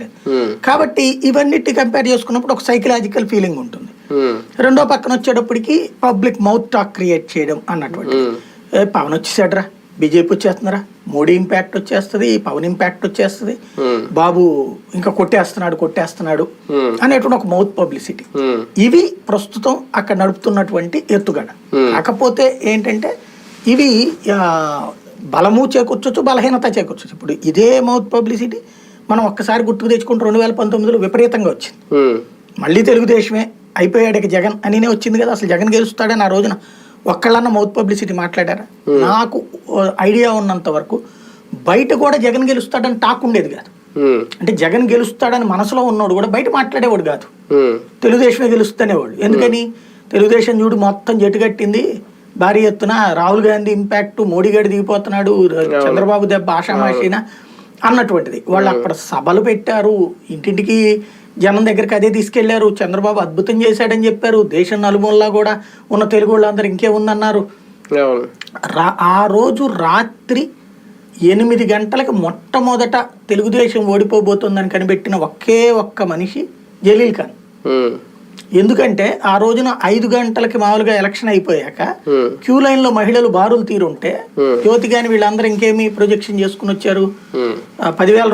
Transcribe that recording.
చేసుకోవట్లేదు కాబట్టి ఇవన్నిటి కంపేర్ చేసుకున్నప్పుడు ఒక సైకలాజికల్ ఫీలింగ్ ఉంటుంది. రెండో పక్కన వచ్చేటప్పటికి పబ్లిక్ మౌత్ టాక్ క్రియేట్ చేయడం అన్నటువంటి పవన్ వచ్చేసాడరా. బీజేపీ వచ్చేస్తున్నారా మోడీ ఇంపాక్ట్ వచ్చేస్తుంది పవన్ ఇంపాక్ట్ వచ్చేస్తుంది. బాబు ఇంకా కొట్టేస్తున్నాడు కొట్టేస్తున్నాడు అనేటువంటి ఒక మౌత్ పబ్లిసిటీ ఇవి ప్రస్తుతం అక్కడ నడుపుతున్నటువంటి ఎత్తుగడ. కాకపోతే ఏంటంటే ఇవి బలము చేకూర్చొచ్చు బలహీనత చేకూర్చొచ్చు. ఇప్పుడు ఇదే మౌత్ పబ్లిసిటీ మనం ఒక్కసారి గుర్తుకు తెచ్చుకుంటే రెండు వేల పంతొమ్మిదిలో విపరీతంగా వచ్చింది. మళ్ళీ తెలుగుదేశమే అయిపోయాడు ఇక జగన్ అనినే వచ్చింది కదా అసలు జగన్ గెలుస్తాడని ఆ రోజున ఒక్కళ్ళన్న మౌత్ పబ్లిసిటీ మాట్లాడారా? నాకు ఐడియా ఉన్నంత వరకు బయట కూడా జగన్ గెలుస్తాడని టాక్ ఉండేది కాదు. అంటే జగన్ గెలుస్తాడని మనసులో ఉన్నోడు కూడా బయట మాట్లాడేవాడు కాదు. తెలుగుదేశమే గెలుస్తనేవాడు. ఎందుకని? తెలుగుదేశం చూడు మొత్తం జట్టు కట్టింది. భారీ ఎత్తున రాహుల్ గాంధీ ఇంపాక్ట్ మోడీ గారు దిగిపోతున్నాడు చంద్రబాబు దెబ్బ ఆషామాషిన. అన్నటువంటిది. వాళ్ళు అక్కడ సభలు పెట్టారు. ఇంటింటికి జనం దగ్గరికి అదే తీసుకెళ్ళారు. చంద్రబాబు అద్భుతం చేశాడని చెప్పారు. దేశం నలుమూలలా కూడా ఉన్న తెలుగు వాళ్ళందరూ ఇంకేముందన్నారు రా ఆ రోజు రాత్రి ఎనిమిది గంటలకు మొట్టమొదట తెలుగుదేశం ఓడిపోబోతుందని కనిపెట్టిన ఒకే ఒక్క మనిషి జలీల్ ఖాన్. ఎందుకంటే ఆ రోజున ఐదు గంటలకి మామూలుగా ఎలక్షన్ అయిపోయాక క్యూ లైన్లో మహిళలు బారులు తీరుంటే. జ్యోతి గాని వీళ్ళందరూ ఇంకేమి ప్రొజెక్షన్ చేసుకుని వచ్చారు? పదివేల